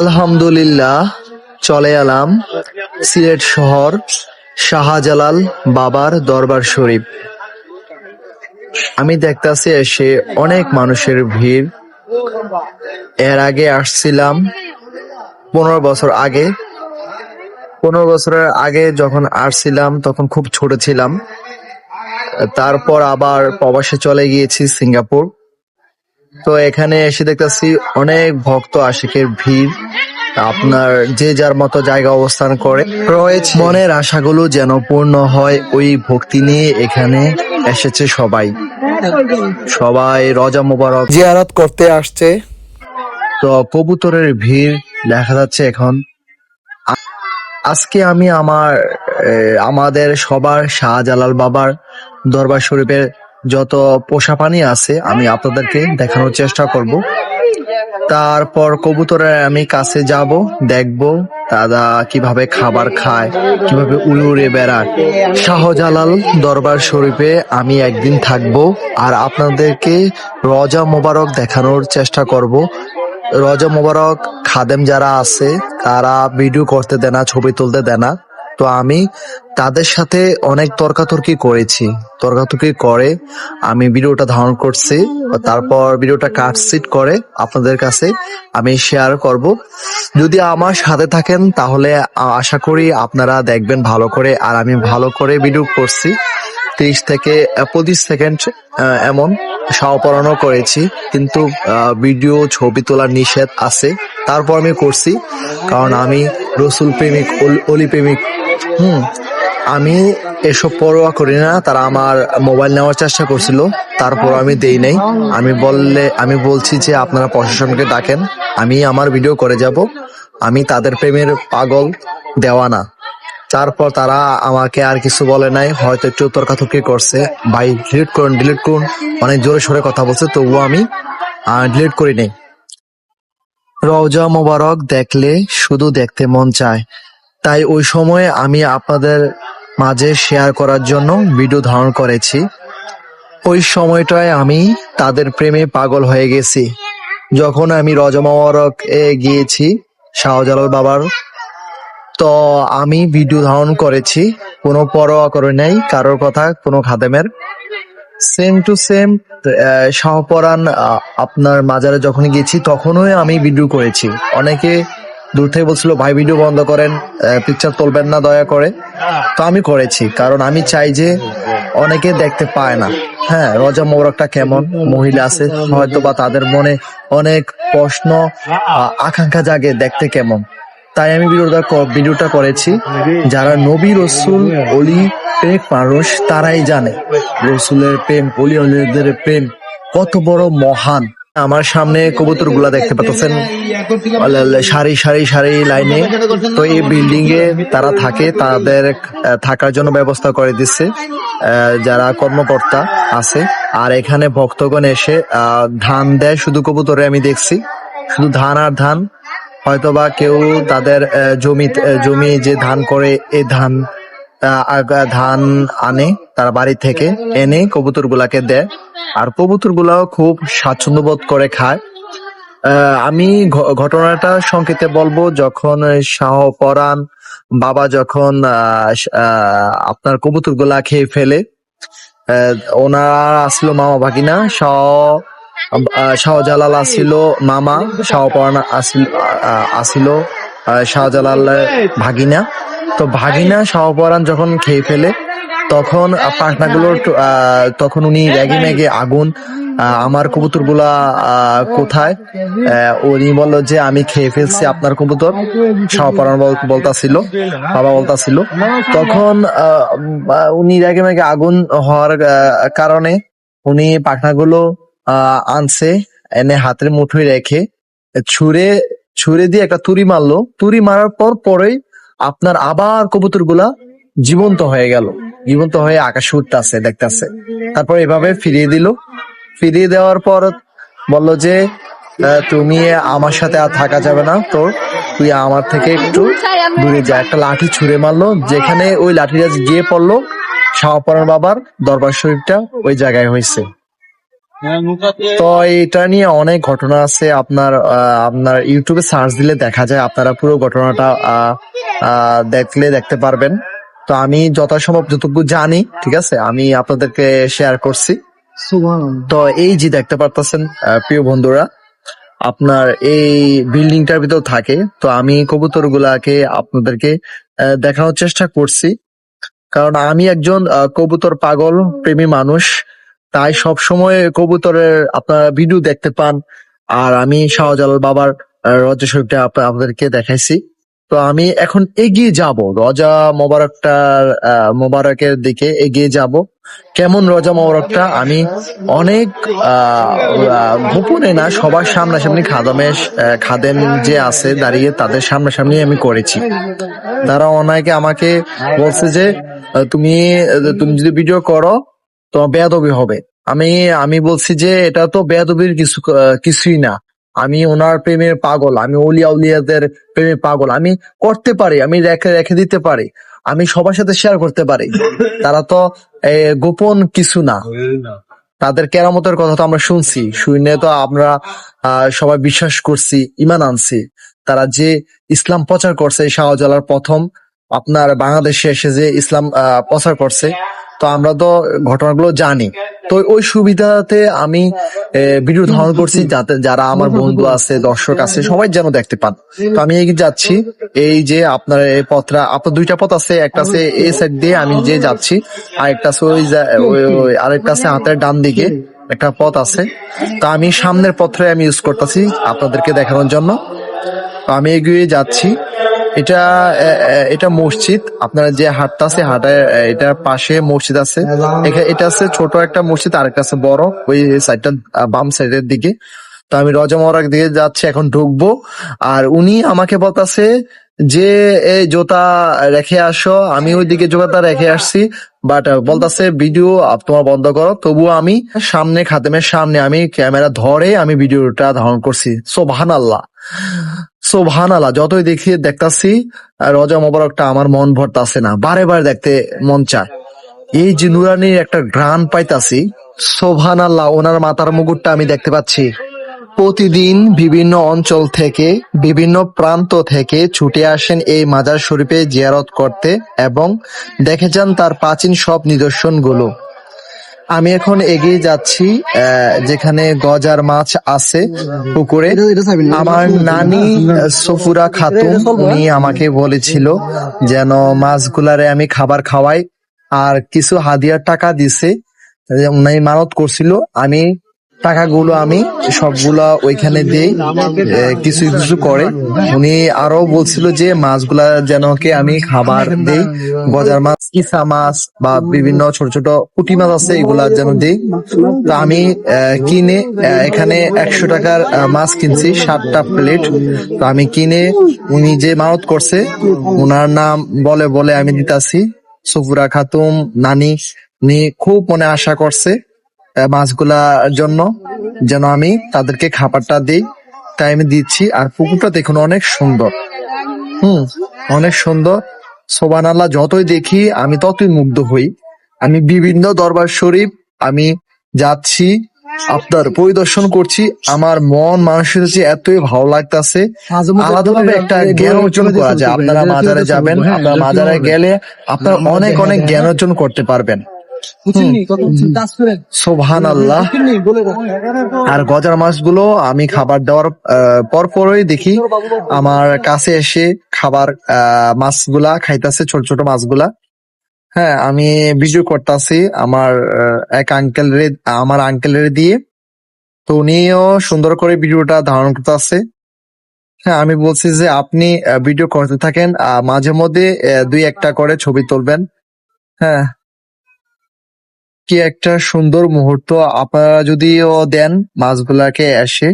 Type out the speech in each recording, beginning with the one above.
আলহামদুলিল্লাহ, চলে এলাম সিলেট শহর শাহজালাল বাবার দরবার শরীফ। আমি দেখতাছি এসে অনেক মানুষের ভিড়। এর আগে আসছিলাম পনেরো বছর আগে। পনেরো বছরের আগে যখন আসছিলাম তখন খুব ছোট ছিলাম। তারপর আবার প্রবাসে চলে গিয়েছি সিঙ্গাপুর। তো এখানে এসে দেখতেছি অনেক ভক্ত আশিকের ভিড় আপনার যে যার মতো জায়গা অবস্থান করে। রয়েছে। মনের আশাগুলো যেন পূর্ণ হয় ওই ভক্তি নিয়ে এখানে এসেছে সবাই। সবাই রজা মোবারক। জিয়ারত করতে আসছে। তো কবুতরের ভিড় দেখা যাচ্ছে এখন। আজকে আমি আমার আমাদের সবার শাহজালাল বাবার দরবার শরীফের যত পোষা পানি আছে, আমি আপনাদেরকে দেখানোর চেষ্টা করব। তারপর কবুতরের আমি কাছে যাব, দেখব দাদা কীভাবে খাবার খায়, কীভাবে উড়ে উড়ে বেড়ায়। শাহজালাল দরবার শরীফে আমি একদিন থাকব আর আপনাদেরকে রজা মোবারক দেখানোর চেষ্টা করব। রজা মোবারক, খাদেম যারা আছে, তারা ভিডিও করতে দেয় না ছবি তুলতে দেয় না তো আমি তাদের সাথে অনেক তর্কাতর্কি করেছি। তর্কাতর্কি করে আমি ভিডিওটা ধারণ করছি, তারপর ভিডিওটা কাটসিট করে আপনাদের কাছে আমি শেয়ার করব। যদি আমার সাথে থাকেন, তাহলে আশা করি আপনারা দেখবেন ভালো করে। আর আমি ভালো করে ভিডিও করছি, তিরিশ থেকে পঁচিশ সেকেন্ড এমন। সহপরানো করেছি, কিন্তু ভিডিও ছবি তোলার নিষেধ আছে। তারপর আমি করছি, কারণ আমি রসুল প্রেমিক, অল- প্রেমিক। হুম, আমি এসব পরোয়া করি না, তারা আমার মোবাইল নেওয়ার চেষ্টা করছিল, তারপর আমি দেই নাই। আমি বললে, আমি বলছি যে আপনারা প্রশাসনকে ডাকেন, আমি আমার ভিডিও করে যাব, আমি তাদের প্রেমের পাগল দেওয়ানা। তারপর তারা আমাকে আর কিছু বলে নাই। হয়তো একটু তর্কাতর্কি করছে। ভাই ডিলিট করুন ডিলিট করুন। অনেক জোরে সোরে কথা বলছে, তবুও আমি ডিলিট করি নাই। রওজা মোবারক দেখলে শুধু দেখতে মন চায়। তাই ওই সময়ে আমি আপনাদের মাঝে শেয়ার করার জন্য ভিডিও ধারণ করেছি। ওই সময়টায় আমি তাদের প্রেমে পাগল হয়ে গেছি। যখন আমি রজা এ গিয়েছি, শাহজালাল বাবার তো আমি ভিডিও ধারণ করেছি, কোনো পরোয়া করে নাই, কারোর কথা কোনো খাদেমের। সেম টু সেম শাহপরান আপনার মাজারে যখন গেছি তখনও আমি ভিডিও করেছি। অনেকে দূর থেকে বলছিল, ভাই ভিডিও বন্ধ করেন পিকচার তুলবেন না, দয়া করে। তো আমি করেছি, কারণ আমি চাই যে অনেকে দেখতে পায় না। হ্যাঁ রজা মোবারকটা কেমন? মহিলা আছে হয়তো বা তাদের মনে অনেক প্রশ্ন আকাঙ্ক্ষা জাগে দেখতে কেমন। তাই আমি ক- ভিডিওটা করেছি। যারা নবী রসুল, অলি, প্রেমিক মানুষ, তারাই জানে রসুলের প্রেম, অলি অলিদের প্রেম কত বড় মহান। আমার সামনে কবুতরগুলা দেখতে পাচ্ছেন। সারি সারি সারি লাইনে। তো এই বিল্ডিং এ তারা থাকে, তাদের থাকার জন্য ব্যবস্থা করে দিচ্ছে যারা কর্মকর্তা আছে। আর এখানে ভক্তগণ এসে ধান দেয়। শুধু কবুতরে আমি দেখছি। শুধু ধান আর ধান। হয়তোবা কেউ তাদের জমি জমি যে ধান করে এই ধান ধান আনে তার বাড়ি থেকে, এনে কবুতর গুলাকে দেয়। আর কবুতর গুলাও খুব স্বাচ্ছন্দ্য বোধ করে খায়। আমি ঘটনাটা সংক্ষেপে বলব, যখন শাহপরান বাবা যখন আপনার কবুতরগুলা খেয়ে ফেলে ওনার আসলো মামা ভাগিনা, শাহ শাহজালাল আসিল, মামা শাহপরান আসিল আসিল শাহজালালের ভাগিনা। তো ভাগিনা শাহপরান যখন খেয়ে ফেলে, তখন পাখনাগুলোর তখন উনি রেগে মেগে আগুন আমার কবুতরগুলা কোথায়? উনি বলল যে, আমি খেয়ে ফেলছি আপনার কবুতর। বল- বলতাছিল, বাবা বলতাছিল। তখন উনি রেগে মেগে আগুন হওয়ার কারণে উনি পাখনাগুলো আনছে, এনে হাতের মুঠোয় রেখে, ছুঁড়ে ছুঁড়ে দিয়ে একটা তুড়ি মারলো। তুড়ি মারার পর পরেই আপনার আবার কবুতরগুলা জীবন্ত হয়ে গেল। জীবন্ত হয়ে আকাশে উঠতেছে, দেখতেছে। তারপর এভাবে ফিরিয়ে দিল। ফিরিয়ে দেওয়ার পর বলল যে তুমি আমার সাথে আর থাকা যাবে না। তোর, তুই আমার থেকে একটু দূরে যা। একটা লাঠি ছুঁড়ে মারলো। যেখানে ওই লাঠিটা গিয়ে পড়ল শাহপরান বাবার দরবার শরীফটা ওই জায়গায় হয়েছে। তো এটা নিয়ে অনেক ঘটনা আছে। আপনার আহ, আপনার ইউটিউবে সার্চ দিলে দেখা যায় আপনারা পুরো ঘটনাটা আহ, আহ, দেখলে দেখতে পারবেন। তো আমি যথাসম্ভব যতটুকু জানি ঠিক আছে আমি আপনাদেরকে শেয়ার করছি। তো এই যে দেখতে পারতেছেন আহ, প্রিয় বন্ধুরা আপনার এই বিল্ডিংটার ভিতর থাকে। তো আমি কবুতর গুলাকে আপনাদেরকে আহ, দেখানোর চেষ্টা করছি। কারণ আমি একজন আহ, কবুতর পাগল প্রেমী মানুষ। তাই সব সময় কবুতরের আপনারা ভিডিও দেখতে পান। আর আমি শাহজালাল বাবার রজা শরীফটা আপনাদেরকে দেখাইছি। তো আমি এখন এগিয়ে যাব। রজা মোবারকটার মোবারকের দিকে এগিয়ে যাব। কেমন রজা মোবারকটা? আমি অনেক গোপনে না সবার সামনাসামনি খাদামের আহ, খাদেম যে আছে দাঁড়িয়ে তাদের সামনাসামনি আমি করেছি। তারা অনেকে আমাকে বলছে যে তুমি তুমি যদি ভিডিও করো তো বেয়াদবি হবে। আমি আমি বলছি যে এটা তো বেয়াদবির কিছু কিছুই না। আমি ওনার প্রেমের পাগল, আমি উলিয়া উলিয়াদের প্রেমে পাগল। আমি করতে পারি, আমি রেখে রেখে দিতে পারি। আমি সবার সাথে শেয়ার করতে পারি। তারা তো গোপন কিছু না। তাদের কেরামতের কথা তো আমরা শুনছি। শুনে তো আমরা সবাই বিশ্বাস করছি ইমান আনছি। তারা যে ইসলাম প্রচার করছে শাহজালার প্রথম আপনার বাংলাদেশে এসে যে ইসলাম প্রচার করছে, তো আমরা তো ঘটনাগুলো জানি। তো ওই সুবিধাতে আমি ভিডিও ধারণ করছি যাতে যারা আমার বন্ধু আছে, দর্শক আছে, সবাই যেন দেখতে পান। তো আমি যাচ্ছি। এই যে আপনার এই পথটা আপনার দুইটা পথ আছে, একটা আছে এই সাইড দিয়ে আমি যে যাচ্ছি, আর একটা আছে ওই আরেকটা আছে হাতের ডান দিকে, একটা পথ আছে। তো আমি সামনের পথটাই আমি ইউজ করতেছি আপনাদেরকে দেখানোর জন্য। আমি এগিয়ে যাচ্ছি। এটা এটা মসজিদ। আপনারা যে হাটটা আছে হাটের এটা পাশে মসজিদ আছে। এটা আছে ছোট একটা মসজিদ আর একটা আছে বড়, ওই সাইডটা বাম সাইডের দিকে। তো আমি রজা দিকে যাচ্ছি, এখন ঢুকবো। আর উনি আমাকে বলতাছে যে এই জোতা রেখে আসো, আমি ওইদিকে জোতা রেখে আসছি। বাট বলতাছে, ভিডিও তোমার বন্ধ করো। তবুও আমি সামনে, খাদেমের সামনে, আমি ক্যামেরা ধরে আমি ভিডিওটা ধারণ করছি। সোভান আল্লাহ সোভান আল্লাহ যতই দেখি দেখতাছি, রজা মোবারকটা আমার মন ভরতাছে না। বারে বারে দেখতে মন চায়। এই যে নুরানির একটা গ্রান পাইতাছি সোভান আল্লাহ ওনার মাথার মুকুটটা আমি দেখতে পাচ্ছি। প্রতিদিন বিভিন্ন অঞ্চল থেকে, বিভিন্ন প্রান্ত থেকে ছুটে আসেন এই মাজার শরীফে জিয়ারত করতে এবং দেখে যান তার প্রাচীন সব নিদর্শনগুলো। আমি এখন এগিয়ে যাচ্ছি যেখানে গজার মাছ আছে পুকুরে। আমার নানি সফুরা খাতুন উনি আমাকে বলেছিল যেন মাছগুলারে আমি খাবার খাওয়াই আর কিছু হাদিয়ার টাকা দিছে উনি মানত করছিল। আমি টাকাগুলো আমি সবগুলা ওইখানে দেই কিছু কিছু করে। উনি আরও বলছিল যে মাছগুলা যেন কে আমি খাবার দেই, গজার মাছ, কিসা মাছ বা বিভিন্ন ছোট ছোট পুঁটি মাছ আছে, এগুলা যেন দেই। তো আমি কিনে এখানে একশো টাকার মাছ কিনছি, সাতটা প্লেট। তো আমি কিনে উনি যে মানত করছে ওনার নাম বলে বলে আমি দিতাছি। সফুরা খাতুম, নানি, উনি খুব মনে আশা করছে। মাছগুলার জন্য যেন আমি তাদেরকে খাবারটা দিই তাই আমি দিচ্ছি। আর পুকুরটা দেখুন অনেক সুন্দর। হুম অনেক সুন্দর। সোবান আল্লাহ যতই দেখি আমি ততই মুগ্ধ হই। আমি বিভিন্ন দরবার শরীফ আমি যাচ্ছি আপনার পরিদর্শন করছি। আমার মন মানুষের যে এতই ভালো লাগতাছে। আলাদাভাবে একটা জ্ঞান অর্জন করা যায়। আপনারা মাজারে যাবেন আপনারা মাজারে গেলে আপনারা অনেক অনেক জ্ঞান অর্জন করতে পারবেন। সোভান আল্লাহ আর গজার মাছগুলো আমি খাবার দেওয়ার পর পরই দেখি। আমার কাছে এসে খাবার মাছগুলা খাইতেছে ছোট ছোট মাছগুলা। হ্যাঁ আমি ভিডিও করতেছি আমার এক আঙ্কেলের আমার আঙ্কেলের দিয়ে। তো উনিও সুন্দর করে ভিডিওটা ধারণ করতেছে। হ্যাঁ আমি বলছি যে আপনি ভিডিও করতে থাকেন মাঝে মধ্যে দুই একটা করে ছবি তুলবেন। হ্যাঁ কি একটা সুন্দর মুহূর্ত আপনারা যদিও দেন মাছগুলাকে এসে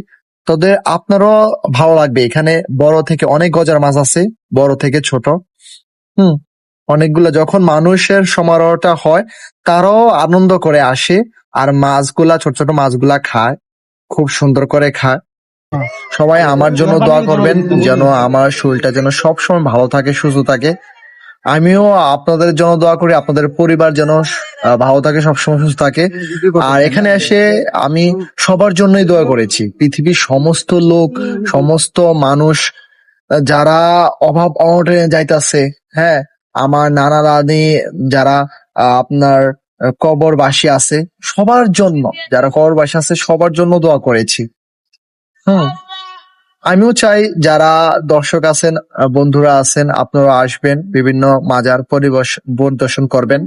তাদের আপনারও ভালো লাগবে। এখানে বড় থেকে অনেক গজার মাছ আছে, বড় থেকে ছোট। হুম, অনেকগুলা যখন মানুষের সমারোহটা হয়, তারাও আনন্দ করে আসে আর মাছগুলা, ছোট ছোট মাছগুলা খায়, খুব সুন্দর করে খায়। সবাই আমার জন্য দোয়া করবেন যেন আমার শরীরটা যেন সবসময় ভালো থাকে, সুস্থ থাকে। আমিও আপনাদের জন্য দোয়া করি আপনাদের পরিবার যেন ভালো থাকে সবসময় সুস্থ থাকে। আর এখানে এসে আমি সবার জন্যই দোয়া করেছি। পৃথিবীর সমস্ত লোক সমস্ত মানুষ যারা অভাব অনটনে যাইতাছে হ্যাঁ আমার নানা দাদি যারা আপনার কবরবাসী আছে সবার জন্য যারা কবরবাসী আছে সবার জন্য দোয়া করেছি। হুম। আমিও চাই যারা দর্শক আছেন, বন্ধুরা আছেন, আপনারা আসবেন, বিভিন্ন মাজার পরিবেশ পরিদর্শন করবেন।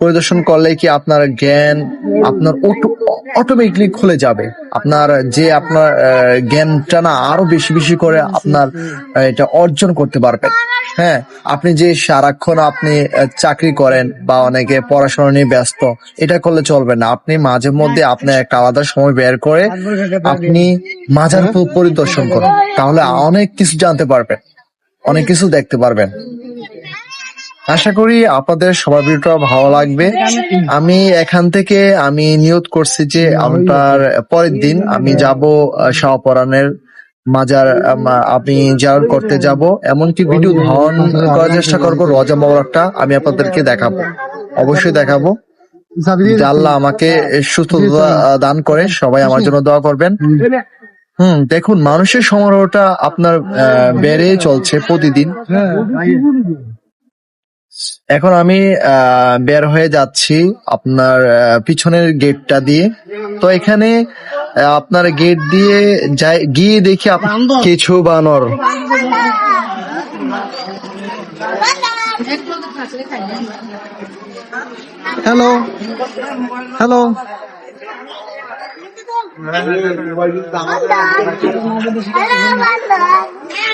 পরিদর্শন করলে কি আপনার জ্ঞান, আপনার অটোমেটিকলি খুলে যাবে। আপনার যে আপনার জ্ঞানটা না আরও বেশি বেশি করে আপনার এটা অর্জন করতে পারবেন হ্যাঁ আপনি যে সারাক্ষণ আপনি চাকরি করেন বা অনেকে পড়াশোনা নিয়ে ব্যস্ত, এটা করলে চলবে না। আপনি মাঝে মধ্যে আপনি একটা আলাদা সময় বের করে আপনি মাজার পরিদর্শন করুন। তাহলে অনেক কিছু জানতে পারবেন, অনেক কিছু দেখতে পারবেন। আশা করি আপনাদের সবার ভিডিওটা ভালো লাগবে। আমি এখান থেকে আমি নিয়ত করছি যে আপনার পরের দিন আমি যাব শাহপরানের মাজার আম, যাওয়ার করতে যাব। এমনকি ভিডিও ধারণ করার চেষ্টা করব রজা মোবারকটা আমি আপনাদেরকে দেখাবো। অবশ্যই দেখাবো। আল্লাহ আমাকে সুস্থতা আহ, দান করে সবাই আমার জন্য দোয়া করবেন। হুম দেখুন মানুষের সমারোহটা আপনার বেড়ে চলছে প্রতিদিন। এখন আমি আহ, বের হয়ে যাচ্ছি আপনার আহ, পিছনের গেটটা দিয়ে তো এখানে আহ, আপনার গেট দিয়ে যাই গিয়ে দেখি কিছু বানর hello hello hello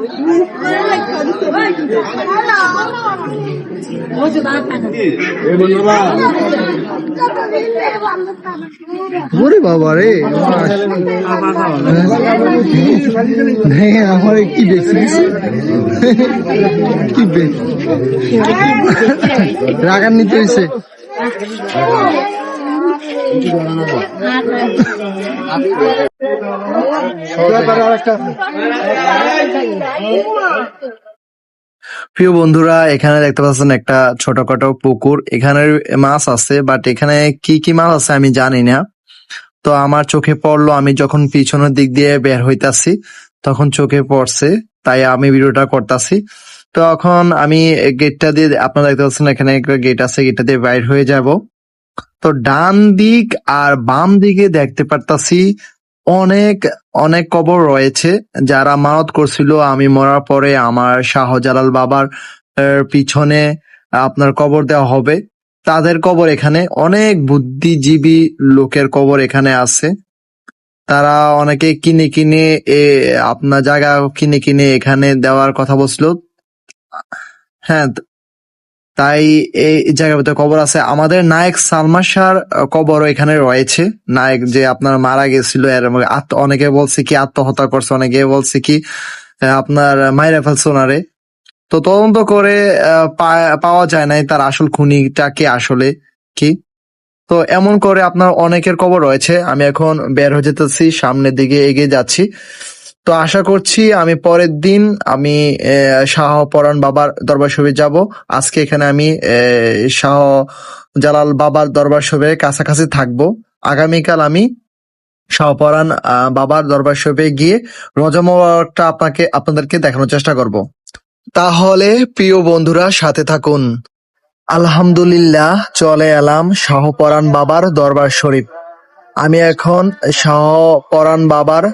look me ওরে বাবা রে। হ্যাঁ আমার কি কি বেশ রাগান্বিত হয়েছে প্রিয় বন্ধুরা, এখানে দেখতে পাচ্ছেন একটা ছোটখাটো পুকুর। এখানে মাছ আছে বাট এখানে কি কি মাছ আছে আমি জানি না। তো আমার চোখে পড়ল, আমি যখন পিছনের দিক দিয়ে বের হইতাছি, তখন চোখে পড়ছে, তাই আমি ভিডিওটা করতাছি। তো এখন আমি গেটটা দিয়ে, আপনারা দেখতে পাচ্ছেন এখানে একটা গেট আছে গেটটা দিয়ে বাইর হয়ে যাব। তো ডান দিক আর বাম দিকে দেখতে পারতাছি অনেক অনেক কবর রয়েছে যারা মানত করছিল। আমি মরার পরে আমার শাহজালাল বাবার পিছনে আপনার কবর দেওয়া হবে। তাদের কবর এখানে অনেক বুদ্ধিজীবী লোকের কবর এখানে আছে। তারা অনেকে কিনে কিনে এ আপনার জায়গা কিনে কিনে এখানে দেওয়ার কথা বলছিল। হ্যাঁ তাই এই জায়গাতে কবর আছে। আমাদের নায়ক সালমান শাহর কবরও এখানে রয়েছে। নায়ক যে আপনার মারা গেছিল, এর অনেকে বলছে কি আত্মহত্যা করছে, অনেকে বলছে কি আপনার মাইরা ফেলছে ওনারে। তো তদন্ত করে পাওয়া যায় নাই তার আসল খুনিটা কে আসলে, কি? তো এমন করে আপনার অনেকের কবর রয়েছে। আমি এখন বের হয়ে যেতেছি, সামনের দিকে এগিয়ে যাচ্ছি। তো আশা করছি আমি পরের দিন আমি শাহ পরাণ বাবার দরবার শরীফে যাব। আজকে এখানে আমি শাহ জালাল বাবার দরবার শরীফের কাছাকাছি থাকব। আগামীকাল আমি শাহপরান বাবার দরবার শরীফে গিয়ে রজা মোবারকটা আপনাকে, আপনাদেরকে দেখানোর চেষ্টা করব। তাহলে প্রিয় বন্ধুরা, সাথে থাকুন। আলহামদুলিল্লাহ, চলে এলাম শাহপরান বাবার দরবার শরীফ। আমি এখন শাহ পরান বাবার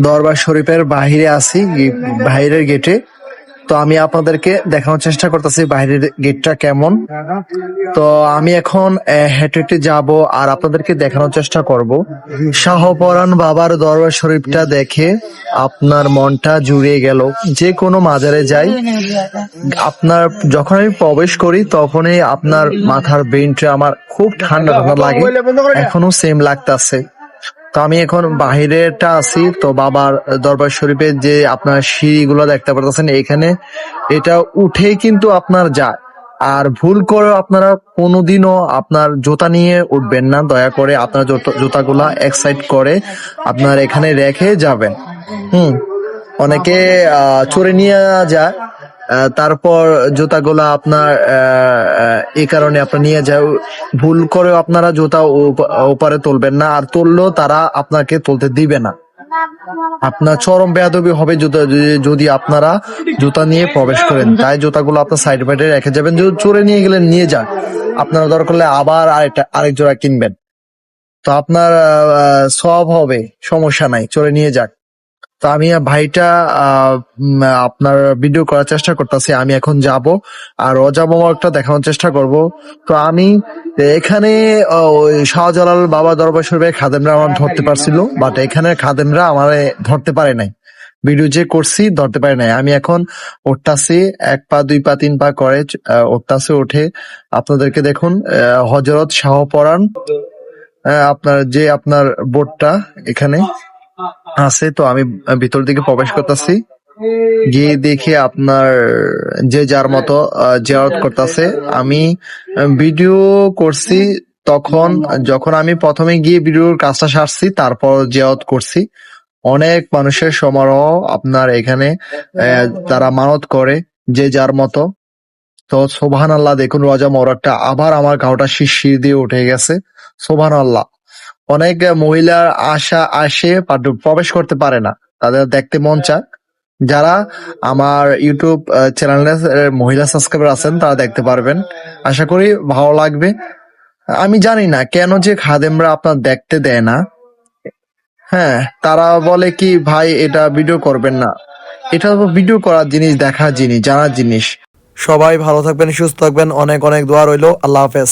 দরবার শরীফের বাহিরে আছি বাহিরের গেটে তো আমি আপনাদেরকে দেখানোর চেষ্টা করতেছি বাইরের গেটটা কেমন। তো আমি এখন হেঁটে হেঁটে যাব আর আপনাদেরকে দেখানোর চেষ্টা করব। শাহপরান বাবার দরবার শরীফটা দেখে আপনার মনটা জুড়িয়ে গেল। যে কোনো মাজারে যাই, আপনার যখন আমি প্রবেশ করি তখনই আপনার মাথার ব্রেনটা আমার খুব ঠান্ডা ঠান্ডা লাগে। এখনও সেম লাগতাছে। তো আমি এখন বাহিরেটা আছি, তো বাবার দরবার শরীফের যে আপনার সিঁড়িগুলো দেখতে পারতেছেন এখানে, এটা উঠেই কিন্তু আপনার যায়। আর ভুল করে আপনারা কোনোদিনও আপনার জুতা নিয়ে উঠবেন না, দয়া করে আপনার জুতো- জুতাগুলা এক সাইড করে আপনার এখানে রেখে যাবেন। হুম, অনেকে চোরে নিয়ে যায়। তারপর জুতাগুলা আপনার এই কারণে আপনার নিয়ে যায় ভুল করেও আপনারা জুতা ওপ- ওপারে তুলবেন না, আর তুললেও তারা আপনাকে তুলতে দিবে না। আপনার চরম বেয়াদবি হবে জুতা, যদি- আপনারা জুতা নিয়ে প্রবেশ করেন। তাই জুতাগুলো আপনার সাইড বাইডে রেখে যাবেন, যদি চোরে নিয়ে গেলেন নিয়ে যান। আপনারা দরকার হলে আবার আরেকটা, আরেক জোড়া কিনবেন। তো আপনার সব হবে, সমস্যা নাই, চোরে নিয়ে যাক। তো আমি আহ, ভাইটা আহ, আপনার ভিডিও করার চেষ্টা করতেছি। আমি এখন যাব আর রজা মোবারকটা দেখানোর চেষ্টা করব। তো আমি এখানে শাহজালাল বাবা দরবার শরীফের খাদেমরা আমার ধরতে পারছিল বাট এখানে খাদেমরা আমার ধরতে পারে নাই। ভিডিও যে করছি ধরতে পারে নাই। আমি এখন উঠতাছি এক পা দুই পা তিন পা করে উঠতাছি উঠে আপনাদেরকে দেখুন হজরত শাহপরান আহ, আপনার যে আপনার বোর্ডটা এখানে। আছে, তো আমি ভিতর দিকে প্রবেশ করতেছি। গিয়ে দেখে আপনার যে যার মতো জিয়ারত করতেছে। আমি ভিডিও করছি তখন, যখন আমি প্রথমে গিয়ে ভিডিওর কাজটা সারছি, তারপর জিয়ারত করছি। অনেক মানুষের সমারোহ আপনার এখানে তারা মানত করে, যে যার মতো। তো সোভান আল্লাহ দেখুন রজা মোরকটা আবার আমার গাওটা শিরশির দিয়ে উঠে গেছে। সোভান আল্লাহ অনেক মহিলার আশা প্রবেশ করতে পারে না। তাদের দেখতে মন চায়। যারা আমার ইউটিউব চ্যানেলে মহিলা সাবস্ক্রাইবার আছেন তারা দেখতে পারবেন। আশা করি ভালো লাগবে। আমি জানি না কেন যে খাদেমরা আপনার দেখতে দেয় না। হ্যাঁ তারা বলে কি ভাই এটা ভিডিও করবেন না। এটা ভিডিও করার জিনিস দেখার জিনিস জানার জিনিস। সবাই ভালো থাকবেন সুস্থ থাকবেন। অনেক অনেক দোয়া রইল। আল্লাহ হাফেজ।